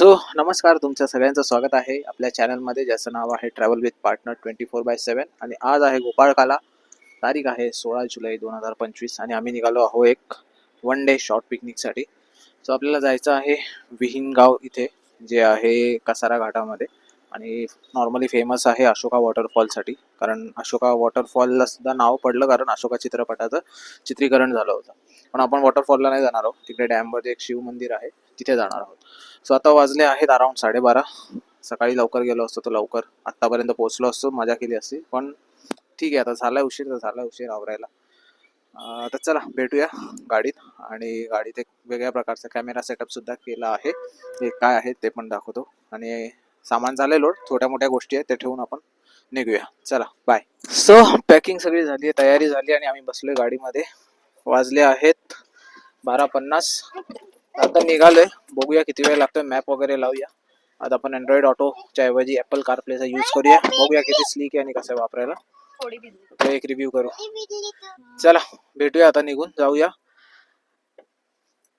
So नमस्कार तुमच्या सगळ्यांचं स्वागत आहे आपल्या चॅनलमध्ये ज्याचं नाव आहे travel with partner twenty four by seven आणि आज आहे गोपाळकाला. तारीख आहे सोळा जुलै दोन हजार पंचवीस आणि आम्ही निघालो आहो एक वन डे शॉर्ट पिकनिकसाठी सो आपल्याला जायचं आहे विहिनगाव इथे जे आहे कसारा घाटामध्ये. आणि नॉर्मली फेमस आहे अशोका वॉटरफॉलसाठी कारण अशोका वॉटरफॉलला सुद्धा नाव पडलं कारण अशोका चित्रपटाचं चित्रीकरण झालं होतं. पण आपण वॉटरफॉलला नाही जाणार आहोत. तिकडे डॅममध्ये एक शिव मंदिर आहे. तिथे जाणार आहोत. सो आता वाजले आहेत अराऊंड साडेबारा. सकाळी लवकर गेलो असतो तर लवकर आत्तापर्यंत पोहोचलो असतो. मजा केली असती. पण ठीक आहे आता झालाय उशीर तर झालाय उशीर आवरायला. तर चला भेटूया गाडीत. आणि गाडीत एक वेगळ्या प्रकारचा कॅमेरा सेटअप सुद्धा केला आहे. ते काय आहे ते पण दाखवतो. आणि सामान झालंय लोड छोट्या मोठ्या गोष्टी आहेत ते ठेवून आपण निघूया. चला बाय सो पॅकिंग सगळी झाली आहे तयारी झाली आणि आम्ही बसलोय गाडीमध्ये. वाजले आहेत बारा पन्नास. आता निघालोय. बघूया किती वेळ लागतोय. मॅप वगैरे लावूया. आता आपण अँड्रॉइड ऑटोच्या ऐवजी ऍपल कारप्लेचा यूज करूया. बघूया किती स्लीक आहे आणि कसं वापरायला. तो एक रिव्ह्यू करू. चला भेटूया आता निघून. जाऊया.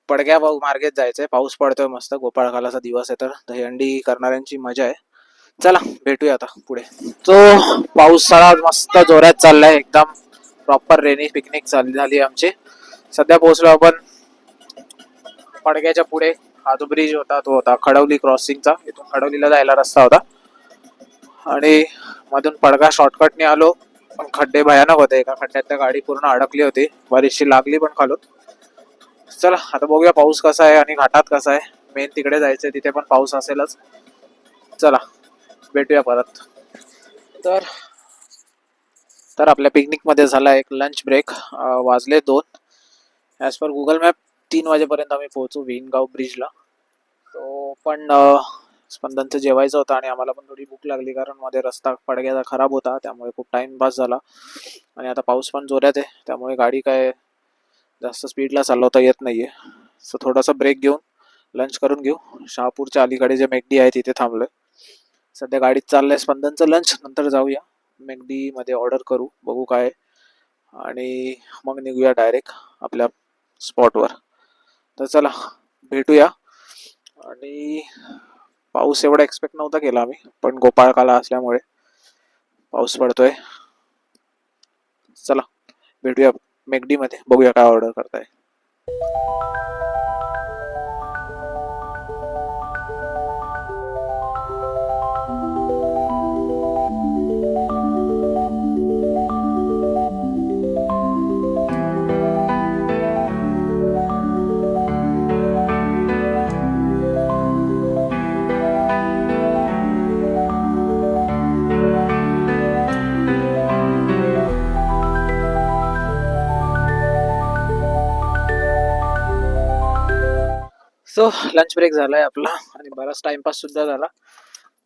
पडग्या भाऊ मार्गेत जायचंय. पाऊस पडतोय मस्त. गोपाळकालाचा दिवस आहे तर. दहीहंडी करणाऱ्यांची मजा आहे. चला भेटूया आता पुढे. तो पावसाळा मस्त जोरात चाललाय. एकदम प्रॉपर रेनी पिकनिक झाली आमची. सध्या पोहोचलो आपण पडग्याच्या पुढे हा जो ब्रिज होता तो होता खडवली क्रॉसिंगचा इथून खडवलीला जायला रस्ता होता. आणि मधून पडगा शॉर्टकटने आलो. पण खड्डे भयानक होते. एका खड्ड्यात त्या गाडी पूर्ण अडकली होती. बरीचशी लागली पण खालून. चला आता बघूया पाऊस कसा आहे आणि घाटात कसा आहे. मेन तिकडे जायचंय तिथे पण पाऊस असेलच. चला भेटूया परत. तर तर आपल्या पिकनिकमध्ये झाला एक लंच ब्रेक वाजले दोन. ॲज पर गुगल मॅप तीन वाजेपर्यंत आम्ही पोहोचू विणगाव ब्रिजला तो पण स्पंदनचं जेवायचं होतं आणि आम्हाला पण थोडी भूक लागली कारण मध्ये रस्ता पडग्याचा खराब होता त्यामुळे खूप टाइम पास झाला. आणि आता पाऊस पण जोरात आहे त्यामुळे गाडी काय जास्त स्पीडला चालवता येत नाहीये. सो थोडासा ब्रेक घेऊन लंच करून घेऊ. शहापूरच्या अलीकडे जे मेकडी आहे तिथे थांबलोय. सध्या गाडीत चाललंय स्पंदनचं लंच नंतर जाऊया. मेगडी मध्ये ऑर्डर करू बघू काय. आणि मग निघूया डायरेक्ट आपल्या स्पॉटवर तर चला भेटूया. आणि पाऊस एवढा एक्सपेक्ट नव्हता केला आम्ही पण गोपाळकाला असल्यामुळे पाऊस पडतोय. चला भेटूया मेगडीमध्ये बघूया काय ऑर्डर करताय. सो लंच ब्रेक झालाय आपला आणि बराच टाइमपास सुद्धा झाला.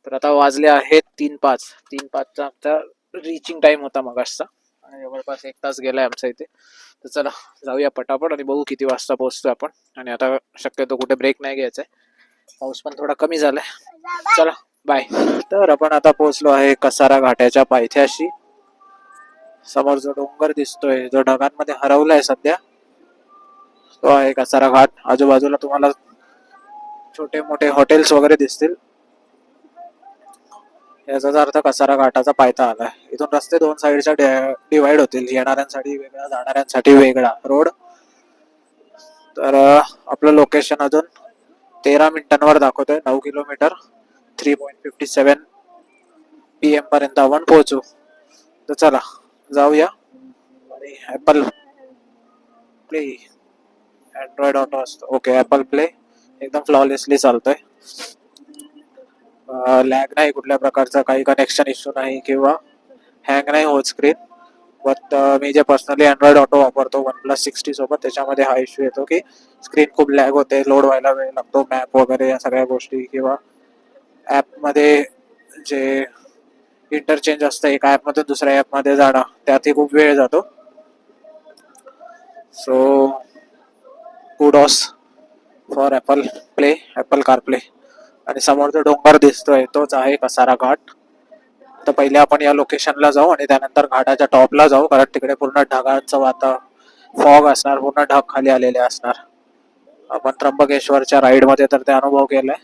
तर आता वाजले आहेत तीन पाच तीन पाचचा आमचा रिचिंग टाइम होता मगाशचा आणि जवळपास एक तास गेला आहे आमचा इथे. तर चला जाऊया पटापट आणि बघू किती वाजता पोहोचतो आपण. आणि आता शक्यतो कुठे ब्रेक नाही घ्यायचा आहे पाऊस पण थोडा कमी झालाय. चला बाय तर आपण आता पोहोचलो आहे कसारा घाटाच्या पायथ्याशी. समोर जो डोंगर दिसतोय जो ढगांमध्ये हरवलाय सध्या तो आहे कसारा घाट. आजूबाजूला तुम्हाला छोटे मोठे हॉटेल्स वगैरे दिसतील. याचाच अर्थ कसारा घाटाचा पायथा आला इथून रस्ते दोन साईडच्या डिवाइड होतील. येणाऱ्यांसाठी वेगळा जाणाऱ्यांसाठी वेगळा रोड तर आपलं लोकेशन अजून तेरा मिनिटांवर दाखवतोय. नऊ kilometre three point fifty seven P M पर्यंत आपण पोहोचू. तर चला जाऊया. आणि ऍपल प्ले अँड्रॉइड ऑटो असतो. ओके ऍपल प्ले एकदम फ्लॉलेसली चालतोय. लॅग नाही कुठल्या प्रकारचा काही कनेक्शन इश्यू नाही किंवा हँग नाही होत स्क्रीन बट मी जे पर्सनली अँड्रॉइड ऑटो वापरतो वन प्लस सिक्स्टी सोबत त्याच्यामध्ये हा इश्यू येतो की स्क्रीन खूप लॅग होते लोड व्हायला वेळ लागतो मॅप वगैरे या सगळ्या गोष्टी किंवा ॲपमध्ये जे इंटरचेंज असतं एका ॲपमधून दुसऱ्या ॲपमध्ये जाणं त्यातही खूप वेळ जातो. So kudos for Apple Play Apple CarPlay आणि समोर जो डोंगर दिसतोय तोच आहे कसारा घाट. तर पहिले आपण या लोकेशनला जाऊ आणि त्यानंतर घाटाच्या टॉपला जाऊ कारण तिकडे पूर्ण ढगांचं वातावरण फॉग असणार पूर्ण ढग खाली आलेले असणार. आपण त्र्यंबकेश्वरच्या राईडमध्ये तर ते अनुभव केलाय.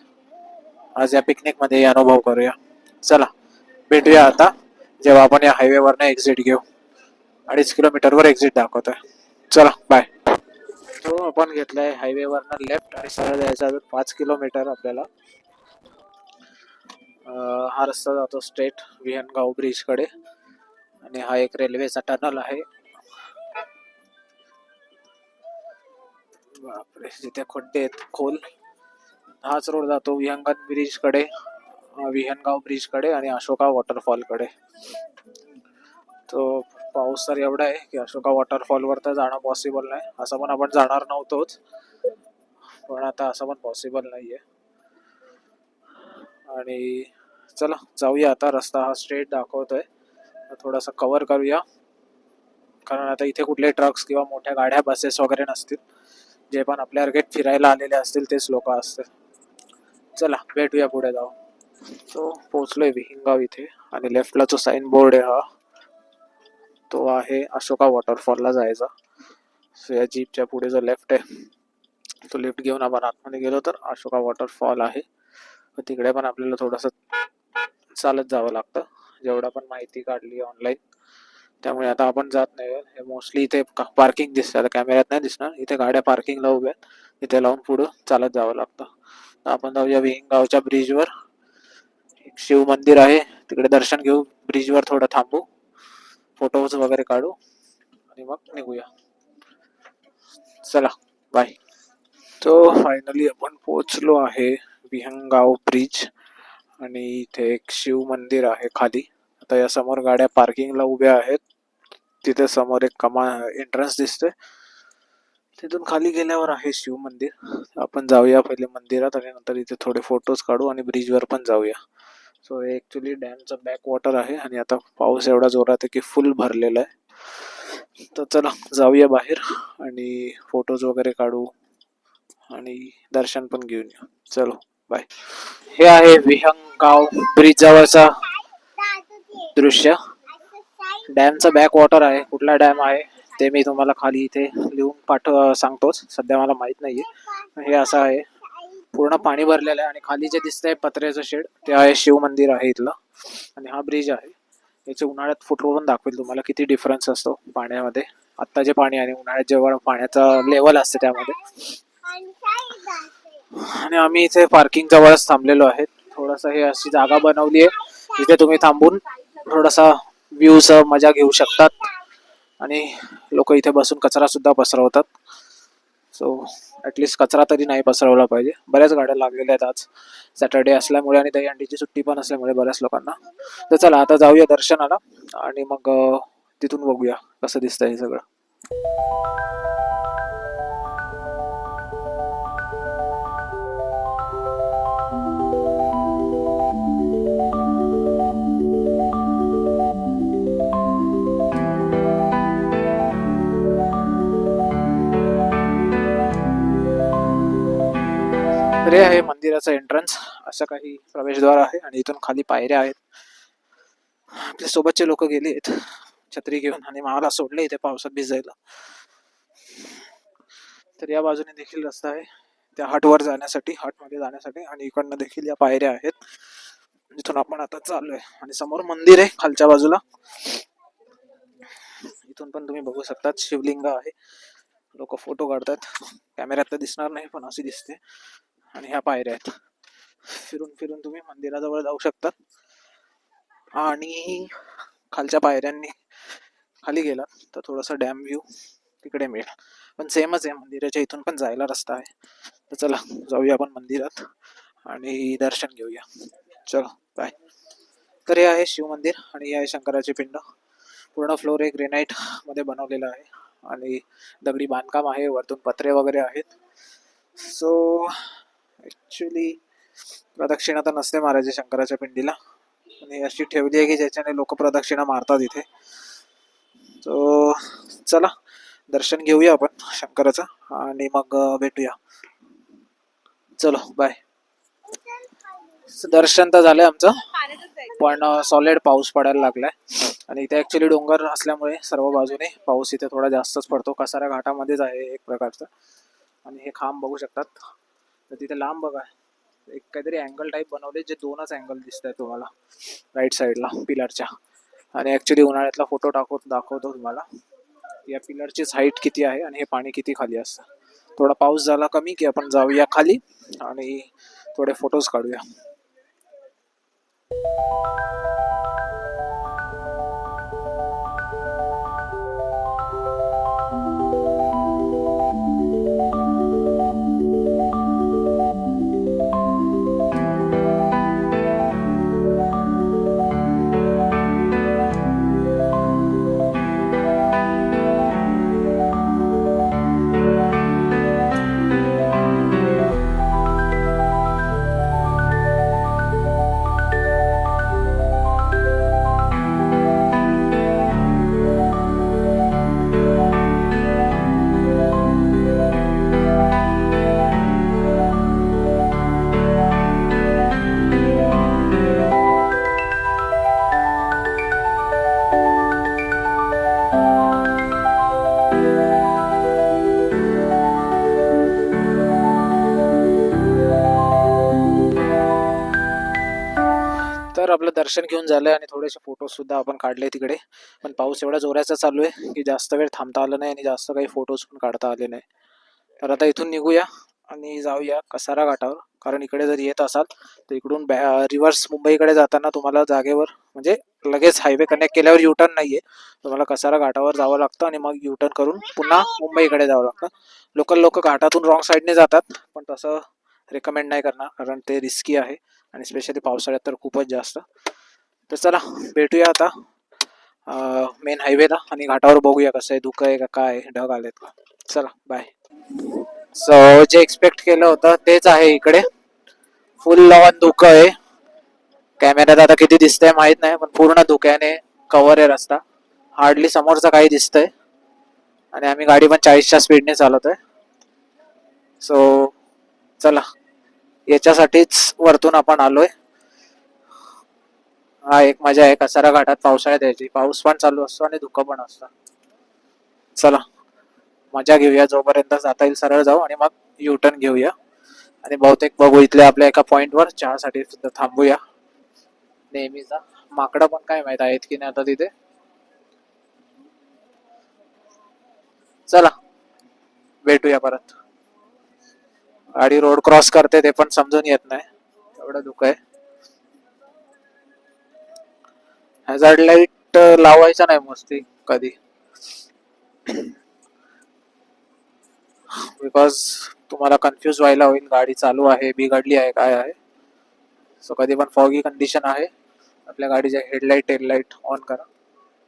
आज या पिकनिकमध्ये अनुभव करूया. चला भेटूया आता जेव्हा आपण या हायवेवरनं एक्झिट घेऊ. अडीच किलोमीटरवर एक्झिट दाखवतोय. चला बाय तो आपण घेतलाय हायवेवरनं लेफ्ट आणि सरळ जायचं अजून पाच किलोमीटर आपल्याला. हा रस्ता जातो स्ट्रेट विहनगाव ब्रिजकडे. आणि हा एक रेल्वेचा टनल आहे. बापरे जिथे खड्डे आहेत खोल. हाच रोड जातो विहंगन ब्रिजकडे विहनगाव ब्रिजकडे आणि अशोका वॉटरफॉलकडे. तो पाऊस तर एवढा आहे की अशोका वॉटरफॉलवर तर जाणं पॉसिबल नाही. असं पण आपण जाणार नव्हतोच. पण आता असं पण पॉसिबल नाही आहे आणि चला जाऊया आता. रस्ता हा स्ट्रेट दाखवतोय. थोडासा कव्हर करूया. कारण आता इथे कुठले ट्रक्स किंवा मोठ्या गाड्या बसेस वगैरे नसतील. जे पण आपल्या अर्गेट फिरायला आलेले असतील तेच लोक असतील. चला भेटूया पुढे जाऊ सो पोचलोय विहिंगाव इथे. आणि लेफ्टला जो साईन बोर्ड आहे हा. तो आहे अशोका वॉटरफॉलला जायचा. सो या जीपच्या पुढे जो लेफ्ट आहे तो लेफ्ट घेऊन आपण आतमध्ये गेलो तर अशोका वॉटरफॉल आहे. तिकडे पण आपल्याला थोडंसं चालत जावं लागतं. जेवढा पण माहिती काढली ऑनलाईन त्यामुळे आता आपण जात नाही हे मोस्टली इथे पार्किंग दिसतं. आता कॅमेऱ्यात नाही दिसणार. इथे गाड्या पार्किंगला उभ्या आहेत. इथे लावून पुढं चालत जावं लागतं. तर आपण जाऊया विहिंगावच्या ब्रिजवर एक शिव मंदिर आहे. तिकडे दर्शन घेऊ. ब्रिजवर थोडं थांबू. फोटोज वगैरे काढू आणि मग निघूया. चला बाय तो फायनली आपण पोचलो आहे विहंगाव ब्रिज आणि इथे एक शिव मंदिर आहे खाली. आता या समोर गाड्या पार्किंगला उभ्या आहेत. तिथे समोर एक कमा एंट्रन्स दिसते तिथून खाली गेल्यावर आहे शिव मंदिर. आपण जाऊया पहिले मंदिरात आणि नंतर इथे थोडे फोटोज काढू आणि ब्रिजवर पण जाऊया. सो हे ॲक्च्युली डॅमचं बॅक वॉटर आहे आणि आता पाऊस एवढा जोरात आहे की फुल भरलेला आहे. तर चला जाऊया बाहेर आणि फोटोज वगैरे काढू आणि दर्शन पण घेऊन येऊ. चलो बाय हे आहे विहंगाव ब्रिज जवळचा दृश्य. डॅमचा बॅक वॉटर आहे. कुठला डॅम आहे ते मी तुम्हाला खाली इथे लिहून पाठव सांगतोच. सध्या मला माहीत नाहीये. हे असं आहे. पूर्ण पाणी भरलेलं आहे आणि खाली जे दिसतंय पत्र्याचं शेड ते आहे शिव मंदिर आहे इथलं. आणि हा ब्रिज आहे. याचे उन्हाळ्यात फोटो पण दाखवेल तुम्हाला किती डिफरन्स असतो पाण्यामध्ये. आत्ता जे पाणी आणि उन्हाळ्यात जेव्हा पाण्याचा लेवल असते त्यामध्ये. आणि आम्ही इथे पार्किंग जवळच थांबलेलो आहे. थोडासा हे अशी जागा बनवली आहे. इथे तुम्ही थांबून थोडासा व्ह्यूच मजा घेऊ शकतात. आणि लोक इथे बसून कचरा सुद्धा पसरवतात. सो ॲटलीस्ट कचरा तरी नाही पसरवला पाहिजे. बऱ्याच गाड्या लागलेल्या आहेत आज. सॅटर्डे असल्यामुळे आणि दहीहंडीची सुट्टी पण असल्यामुळे बऱ्याच लोकांना. तर चला आता जाऊया दर्शनाला आणि मग तिथून बघूया कसं दिसतंय हे सगळं. तर हे आहे मंदिराचा एंट्रन्स असं काही प्रवेशद्वार आहे आणि इथून खाली पायऱ्या आहेत. आपल्या सोबतचे लोक गेले आहेत. छत्री घेऊन आणि मला सोडले इथे पावसात भिजायला. तर या बाजूने देखील रस्ता आहे. त्या हटवर जाण्यासाठी हटमध्ये जाण्यासाठी आणि इकडनं देखील या पायऱ्या आहेत. जिथून आपण आता चाललोय. आणि समोर मंदिर आहे खालच्या बाजूला. इथून पण तुम्ही बघू शकता शिवलिंग आहे. लोक फोटो काढतात. कॅमेऱ्यात तर दिसणार नाही पण अशी दिसते. आणि ह्या पायऱ्या आहेत. फिरून फिरून तुम्ही मंदिराजवळ जाऊ शकतात. आणि खालच्या पायऱ्यांनी खाली गेलात तर थोडासा डॅम व्ह्यू तिकडे मिळेल. पण सेमच आहे मंदिराच्या इथून पण जायला रस्ता आहे. तर चला जाऊया आपण मंदिरात आणि दर्शन घेऊया. चलो बाय तर हे आहे शिव मंदिर आणि हे आहे शंकराची पिंड. पूर्ण फ्लोर हे ग्रेनाईटमध्ये बनवलेलं आहे. आणि दगडी बांधकाम आहे वरतून पत्रे वगैरे आहेत. सो ॲक्च्युली प्रदक्षिणा तर नसते महाराज शंकराच्या पिंडीला. आणि अशी ठेवली आहे की ज्याच्याने लोक प्रदक्षिणा मारतात इथे. तो चला दर्शन घेऊया आपण शंकराचं आणि मग भेटूया. चलो बाय दर्शन तर झालंय आमचं पण सॉलिड पाऊस पडायला लागलाय. आणि इथे ऍक्च्युली डोंगर असल्यामुळे सर्व बाजूने पाऊस इथे थोडा जास्तच पडतो. कसारा घाटामध्येच आहे एक प्रकारचा. आणि हे खांब बघू शकतात. तर तिथे लांब बघा. एक काहीतरी अँगल टाईप बनवले जे दोनच अँगल दिसत आहेत तुम्हाला राईट साईडला पिलरच्या आणि ॲक्च्युली उन्हाळ्यातला फोटो टाकव दाखवतो तुम्हाला. या पिलरची हाईट किती आहे आणि हे पाणी किती खाली असतं. थोडा पाऊस झाला कमी की आपण जाऊया खाली आणि थोडे फोटोज काढूया. दर्शन घेऊन झालंय आणि थोडेसे फोटो सुद्धा आपण काढले तिकडे. पण पाऊस एवढा जोराचा चालू आहे की जास्त वेळ थांबता आलं नाही आणि जास्त काही फोटोज पण काढता आले नाही. तर आता इथून निघूया आणि जाऊया कसारा घाटावर. कारण इकडे जर येत असाल तर इकडून रिव्हर्स मुंबईकडे जाताना तुम्हाला जागेवर म्हणजे लगेच हायवे कनेक्ट केल्यावर युटर्न नाहीये. तुम्हाला कसारा घाटावर जावं लागतं आणि मग युटर्न करून पुन्हा मुंबईकडे जावं लागतं. लोकल लोक घाटातून रॉंग साईडने जातात पण तसं रेकमेंड नाही करणार कारण ते रिस्की आहे. आणि स्पेशली पावसाळ्यात तर खूपच जास्त. तर चला भेटूया आता मेन हायवेला आणि घाटावर बघूया कसं आहे धुकं आहे का काय ढग आलेत का. चला बाय सो जे एक्सपेक्ट केलं होतं तेच आहे इकडे. फुल लवन धुकं आहे. कॅमेऱ्यात आता किती दिसतंय माहीत नाही पण पूर्ण धुक्याने कव्हर आहे रस्ता. हार्डली समोरचा काही दिसतंय. आणि आम्ही गाडी पण चाळीसच्या स्पीडने चालवतोय. सो चला. याच्यासाठीच वरतून आपण आलोय. हा एक मजा आहे कसारा घाटात पावसाळ्यात यायची पाऊस पण चालू असतो आणि धुकं पण असतं. चला मजा घेऊया. जोपर्यंत जाता येईल सरळ जाऊ आणि मग युटर्न घेऊया. आणि बहुतेक बघू इथल्या आपल्या एका पॉइंटवर चहासाठी सुद्धा थांबूया. नेहमीचा माकडं पण काय माहीत आहेत की नाही आता तिथे. चला भेटूया परत. गाडी रोड क्रॉस करते ते पण समजून येत नाही. एवढं दुःख आहे. हॅझार्ड लाइट लावायचा नाही मस्ती कधी. बिकॉज तुम्हाला कन्फ्युज व्हायला होईल गाडी चालू आहे बिघडली आहे काय आहे. सो कधी पण फॉगी कंडिशन आहे आपल्या गाडीचे हेडलाईट टेललाईट ऑन करा.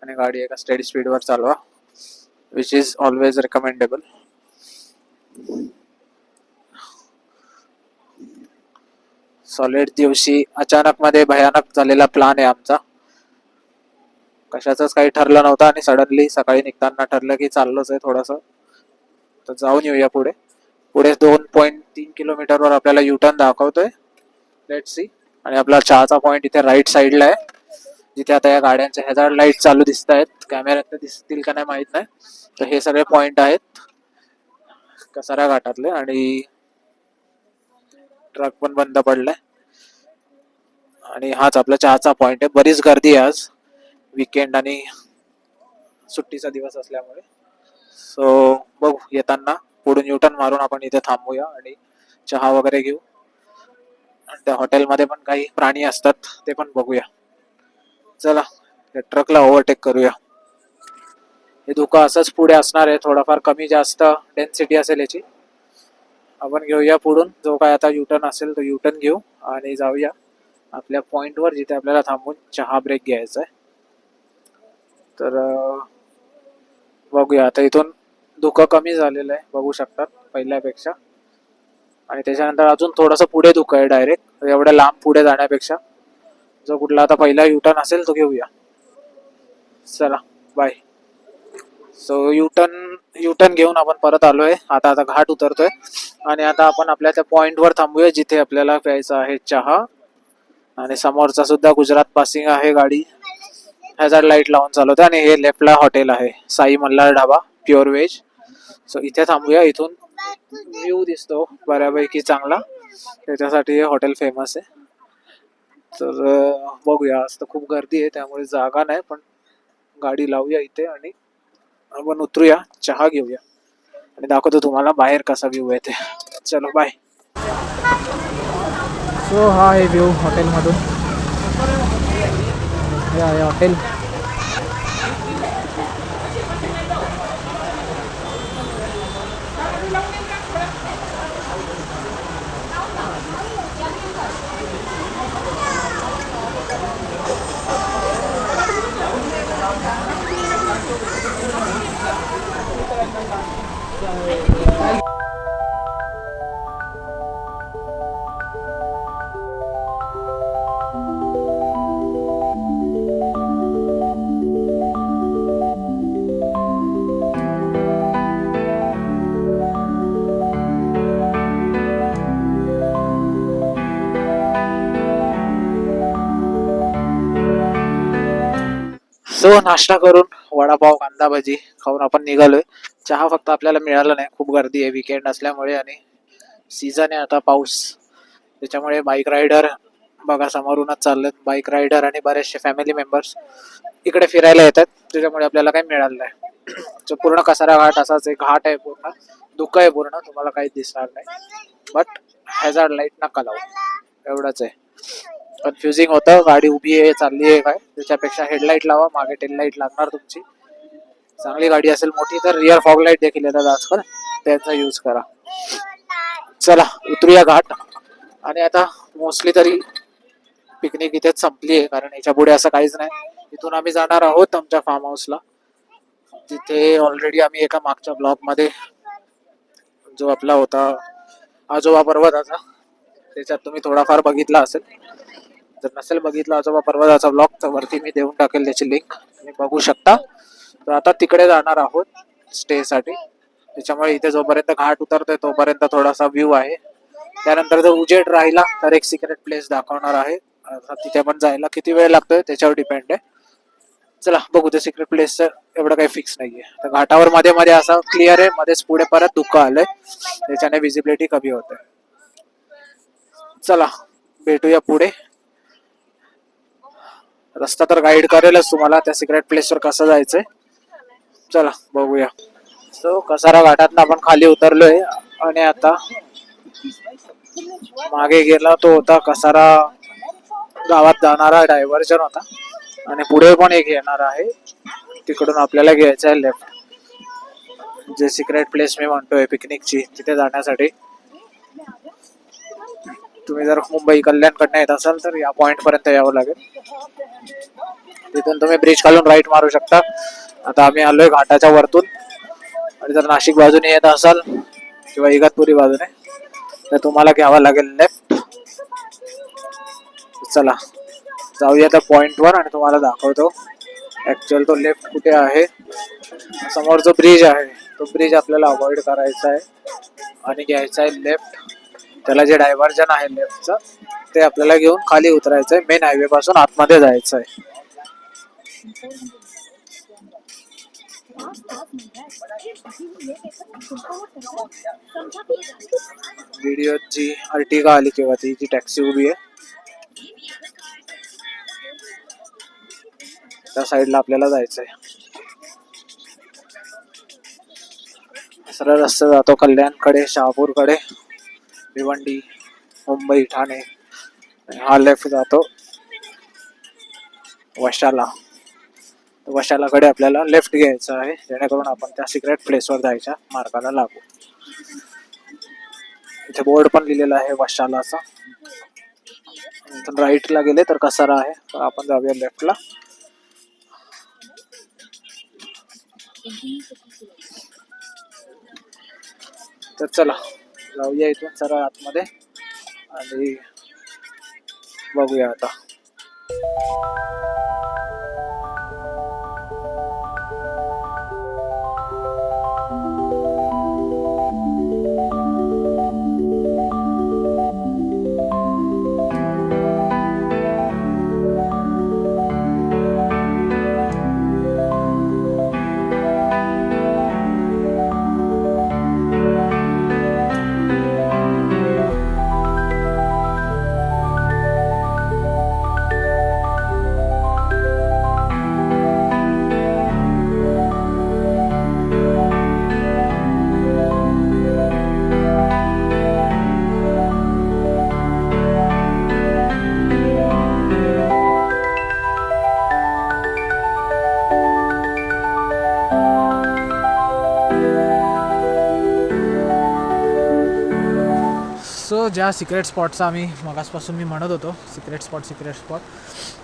आणि गाडी एका स्टेडी स्पीडवर चालवा which is always recommendable solid दिवशी अचानक मध्ये भयानक झालेला प्लान आहे आमचा. कशाचंच काही ठरलं नव्हतं आणि सडनली सकाळी निघताना ठरलं की चाललोच आहे थोडस. तर जाऊन येऊया पुढे. पुढे दोन पॉईंट तीन किलोमीटरवर आपल्याला युटर्न दाखवतोय. लेट सी आणि आपला चहाचा पॉईंट इथे राईट साईडला आहे. जिथे आता या गाड्यांचे हॅझार्ड लाइट चालू दिसत आहेत. कॅमेऱ्यात दिसतील का नाही माहीत नाही. तर हे सगळे पॉइंट आहेत. कसारा घाटातले आणि ट्रक पण बंद पडलाय. आणि हाच आपला चहाचा पॉइंट आहे. बरीच गर्दी आहे आज. विकेंड आणि सुट्टीचा दिवस असल्यामुळे. सो बघू. येताना पुढून युटर्न मारून आपण इथे थांबूया आणि चहा वगैरे घेऊ. आणि त्या हॉटेलमध्ये पण काही प्राणी असतात ते पण बघूया. चला त्या ट्रकला ओव्हरटेक करूया. हे धुकं असंच पुढे असणार आहे. थोडाफार कमी जास्त डेन्सिटी असेल याची. आपण घेऊया पुढून. जो काय आता युटर्न असेल तो युटर्न घेऊ आणि जाऊया आपल्या पॉईंटवर जिथे आपल्याला थांबून चहा ब्रेक घ्यायचा आहे. तर बघूया. आता इथून धुकं कमी झालेलं आहे बघू शकतात पहिल्यापेक्षा. आणि त्याच्यानंतर अजून थोडंसं पुढे धुकं आहे डायरेक्ट एवढ्या लांब पुढे जाण्यापेक्षा. जो कुठला आता पहिला युटर्न असेल तो घेऊया. चला बाय सो युटर्न युटर्न घेऊन आपण परत आलोय. आता आता घाट उतरतोय. आणि आता आपण आपल्या त्या पॉइंटवर थांबूया जिथे आपल्याला प्यायचा आहे चहा. आणि समोरचा सुद्धा गुजरात पासिंग आहे गाडी. हॅझार्ड लाइट लावून चालवते आणि हे लेफ्टला हॉटेल आहे. Sai Malhar Dhaba pure veg so इथे थांबूया. इथून व्ह्यू दिसतो बऱ्यापैकी चांगला. त्याच्यासाठी हे हॉटेल फेमस आहे. तर बघूया. आज तर खूप गर्दी आहे त्यामुळे जागा नाही पण गाडी लावूया इथे आणि आपण उतरूया चहा घेऊया. आणि दाखवतो तुम्हाला बाहेर कसा व्ह्यू आहे ते. चलो बाय सो हा आहे व्ह्यू हॉटेलमधून या आहे हॉटेल 頑張れ。सो नाश्ता करून वडापाव कांदा भाजी खाऊन आपण निघालोय. चहा फक्त आपल्याला मिळाला नाही. खूप गर्दी आहे. विकेंड असल्यामुळे आणि सीझन आहे आता पाऊस. त्याच्यामुळे बाईक रायडर बघा समोरूनच चाललेत. बाईक रायडर आणि बरेचसे फॅमिली मेंबर्स इकडे फिरायला येतात. त्याच्यामुळे आपल्याला काही मिळालं नाही. जो पूर्ण कसारा घाट असाच एक घाट आहे पूर्ण. धुकं आहे पूर्ण. तुम्हाला काही दिसणार नाही. बट हॅझार्ड लाइट नका लावू. एवढंच आहे. कन्फ्युजिंग होतं. गाडी उभी आहे चालली आहे काय? त्याच्यापेक्षा हेडलाईट लावा. मागे टेललाईट लागणार तुमची. चांगली गाडी असेल मोठी तर रिअर फॉग लाइट देखील येतात आजकाल त्यांचा यूज करा. चला उतरूया घाट. आणि आता मोस्टली तरी पिकनिक इथेच संपली आहे कारण याच्यापुढे असं काहीच नाही. इथून आम्ही जाणार आहोत आमच्या फार्म हाऊसला तिथे ऑलरेडी आम्ही एका मागच्या ब्लॉकमध्ये जो आपला होता आजोबा पर्वताचा त्याच्यात तुम्ही थोडाफार बघितला असेल. जर नसेल बघितला आजोबा पर्वताचा ब्लॉग तर वरती मी देऊन टाकेल त्याची लिंक तुम्ही बघू शकता. तर आता तिकडे जाणार आहोत स्टेसाठी त्याच्यामुळे इथे जोपर्यंत घाट उतरतोय तोपर्यंत थोडासा व्ह्यू आहे. त्यानंतर जर उजेड राहिला तर एक सिक्रेट प्लेस दाखवणार आहे. तिथे पण जायला किती वेळ लागतोय त्याच्यावर डिपेंड आहे. चला बघू ते सिक्रेट प्लेस एवढं काही फिक्स नाहीये. तर घाटावर मध्ये मध्ये असं क्लिअर आहे मध्येच पुढे परत धुकं आलंय. त्याच्याने विजिबिलिटी कमी होते चला भेटूया पुढे. रस्ता तर गाईड करेलच तुम्हाला. त्या सिक्रेट प्लेसवर कसं जायचंय. चला बघूया. सो कसारा घाटात आपण खाली उतरलोय. आणि आता मागे गेला तो होता कसारा गावात जाणारा डायव्हर्जन होता. आणि पुढे पण एक येणार आहे. तिकडून आपल्याला घ्यायचं आहे लेफ्ट जे सिक्रेट प्लेस मी म्हणतोय पिकनिकची तिथे जाण्यासाठी. तुम्ही जर मुंबई कल्याणकडनं येत असाल तर या पॉईंटपर्यंत यावं लागेल. तिथून तुम्ही ब्रिज खालून राईट मारू शकता. आता आम्ही आलोय घाटाच्या वरतून. आणि जर नाशिक बाजूने येत असाल किंवा इगतपुरी बाजूने तर तुम्हाला घ्यावं लागेल लेफ्ट चला जाऊया त्या पॉईंटवर आणि तुम्हाला दाखवतो. ऍक्च्युअल तो लेफ्ट कुठे आहे? समोर जो ब्रिज आहे तो ब्रिज आपल्याला अवॉइड करायचा आहे. आणि घ्यायचा आहे लेफ्ट त्याला जे डायव्हर्जन आहे लेफ्टचं ते आपल्याला घेऊन खाली उतरायचंय. मेन हायवे पासून आतमध्ये जायचं आहे व्हिडिओ जी अर्टिगा आली किंवा ती जी टॅक्सी उभी आहे त्या साईडला आपल्याला जायचंय. सरळ रस्ता जातो कल्याणकडे शहापूरकडे. भिवंडी मुंबई ठाणे हा लेफ्ट जातो. वशाला. वशालाकडे आपल्याला लेफ्ट घ्यायचं आहे. जेणेकरून आपण त्या सिक्रेट प्लेसवर जायच्या मार्गाला लागू. इथे बोर्ड पण लिहिलेला आहे वशालाचा. इथून राईटला गेले तर कसारा आहे? तर आपण जाऊया लेफ्टला तर चला. जाऊया इथून सरळ आतमध्ये. आणि बघूया आता. ज्या सिक्रेट स्पॉटचा आम्ही मगासपासून मी म्हणत होतो सिक्रेट स्पॉट सिक्रेट स्पॉट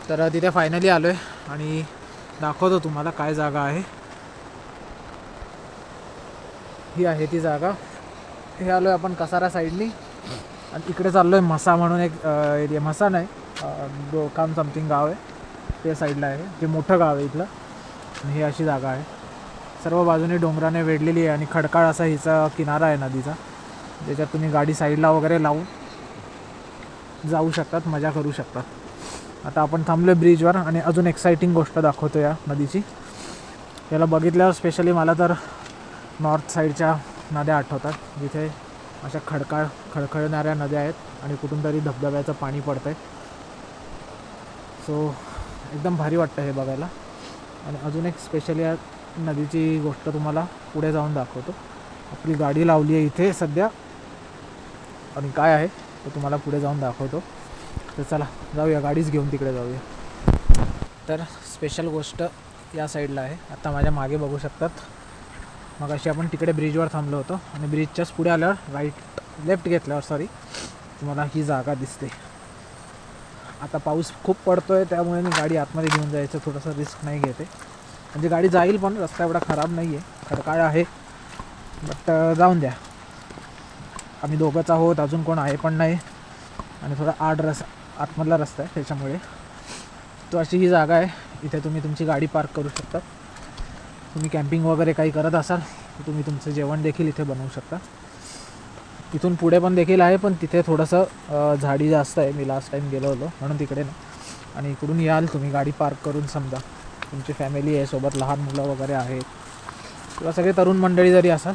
तर तिथे फायनली आलो आहे आणि दाखवतो तुम्हाला काय जागा आहे. ही आहे ती जागा. हे आलो आहे आपण कसारा साईडनी आणि इकडे चाललो आहे मसा म्हणून एक एरिया मसा नाही अं, दो काम समथिंग गाव आहे. ते साईडला आहे. जे मोठं गाव आहे इथलं. आणि ही अशी जागा आहे. सर्व बाजूने डोंगराने वेढलेली आहे आणि खडकाळ असा हिचा किनारा आहे नदीचा. ज्याच्यात तुम्ही गाडी साईडला वगैरे लावून जाऊ शकतात मजा करू शकतात. आता आपण थांबलो आहे ब्रिजवर आणि अजून एक्साइटिंग गोष्ट दाखवतो या नदीची. याला बघितल्यावर स्पेशली मला तर नॉर्थ साईडच्या नद्या आठवतात जिथे अशा खडकाळ खडखडणाऱ्या नद्या आहेत आणि कुठून तरी धबधब्याचं पाणी पडतं आहे सो एकदम भारी वाटतं हे बघायला. आणि अजून एक स्पेशली या नदीची गोष्ट तुम्हाला पुढे जाऊन दाखवतो. आपली गाडी लावली आहे इथे सध्या. आणि काय आहे तो तुम्हाला पुढे जाऊन दाखवतो. तर चला जाऊया गाडीच घेऊन तिकडे जाऊया. तर स्पेशल गोष्ट या साईडला आहे. आत्ता माझ्या मागे बघू शकतात. मग अशी आपण तिकडे ब्रिजवर थांबलो होतो आणि ब्रिजच्याच पुढे आल्यावर राईट लेफ्ट घेतल्यावर सॉरी तुम्हाला ही जागा दिसते. आता पाऊस खूप पडतो आहे त्यामुळे मी गाडी आतमध्ये घेऊन जायचं थोडंसं रिस्क नाही घेते. म्हणजे गाडी जाईल पण रस्ता एवढा खराब नाही आहे खडकाळ आहे. बट जाऊन द्या. आम्ही दोघंच आहोत अजून कोण आहे पण नाही. आणि थोडा आड रस आतमधला रस्ता आहे त्याच्यामुळे. तो अशी ही जागा आहे. इथे तुम्ही तुमची गाडी पार्क करू शकता. तुम्ही कॅम्पिंग वगैरे काही करत असाल तर तुम्ही तुमचं जेवण देखील इथे बनवू शकता. इथून पुढे पण देखील आहे पण तिथे थोडंसं झाडी जास्त आहे. मी लास्ट टाईम गेलो होतो म्हणून तिकडे नाही. आणि इकडून याल तुम्ही गाडी पार्क करून समजा. तुमची फॅमिली आहे सोबत लहान मुलं वगैरे आहेत. किंवा सगळे तरुण मंडळी जरी असाल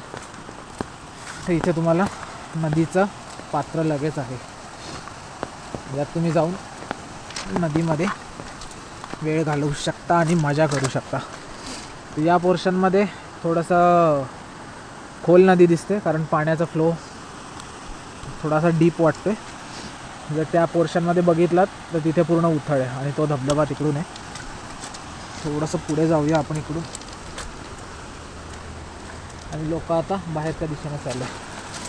तर इथे तुम्हाला नदीचं पात्र लगेच आहे. यात तुम्ही जाऊन नदीमध्ये वेळ घालवू शकता आणि मजा करू शकता. या पोर्शनमध्ये थोडंसं खोल नदी दिसते कारण पाण्याचा फ्लो थोडासा डीप वाटतो आहे जर त्या पोर्शनमध्ये बघितलात तर तिथे पूर्ण उथळ आहे आणि तो धबधबा तिकडून आहे. थोडंसं पुढे जाऊया आपण इकडून. आणि लोक आता बाहेरच्या दिशेने चालले.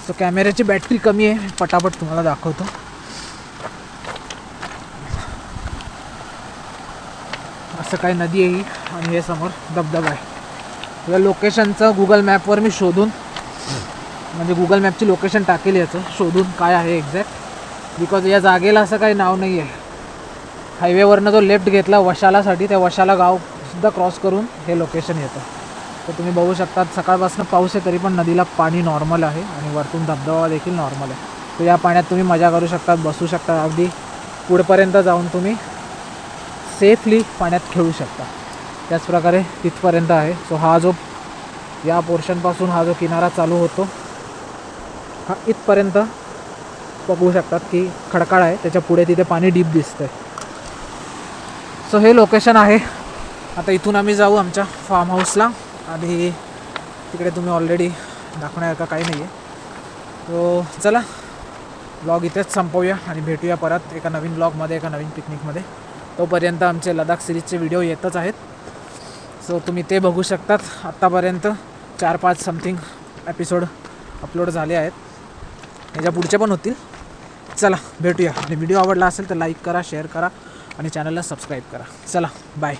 सो कॅमेऱ्याची बॅटरी कमी आहे. पटापट तुम्हाला दाखवतो. असं काही नदी आहे आणि हे समोर धबधबा आहे. या लोकेशनचं गुगल मॅपवर मी शोधून म्हणजे गुगल मॅपची लोकेशन टाकेल याचं शोधून काय आहे एक्झॅक्ट बिकॉज या जागेला असं काही नाव नाही आहे. हायवेवरनं जो लेफ्ट घेतला वशालासाठी त्या वशाला गावसुद्धा क्रॉस करून हे लोकेशन येतं. तर तुम्ही बघू शकतात सकाळपासून पाऊस आहे तरी पण नदीला पाणी नॉर्मल आहे आणि वरतून धबधबा देखील नॉर्मल आहे. तर या पाण्यात तुम्ही मजा करू शकतात बसू शकता अगदी पुढपर्यंत जाऊन तुम्ही सेफली पाण्यात खेळू शकता. त्याचप्रकारे तिथपर्यंत आहे. सो हा जो या पोर्शनपासून हा जो किनारा चालू होतो हा इथपर्यंत बघू शकतात की खडकाळ आहे. त्याच्या पुढे तिथे पाणी डीप दिसतंय. सो हे लोकेशन आहे. आता इथून आम्ही जाऊ आमच्या फार्म हाऊसला आणि तिकडे तुम्ही ऑलरेडी दाखवण्यासारखं काही नाही आहे तो चला ब्लॉग इथेच संपवूया आणि भेटूया परत एका नवीन ब्लॉगमध्ये एका नवीन पिकनिकमध्ये तोपर्यंत आमचे लडाख सिरीजचे व्हिडिओ येतच आहेत. सो तुम्ही ते बघू शकतात. आत्तापर्यंत चार पाच समथिंग एपिसोड अपलोड झाले आहेत. ह्याच्या पुढचे पण होतील. चला भेटूया. आणि व्हिडिओ आवडला असेल तर लाईक करा शेअर करा आणि चॅनलला सबस्क्राईब करा. चला बाय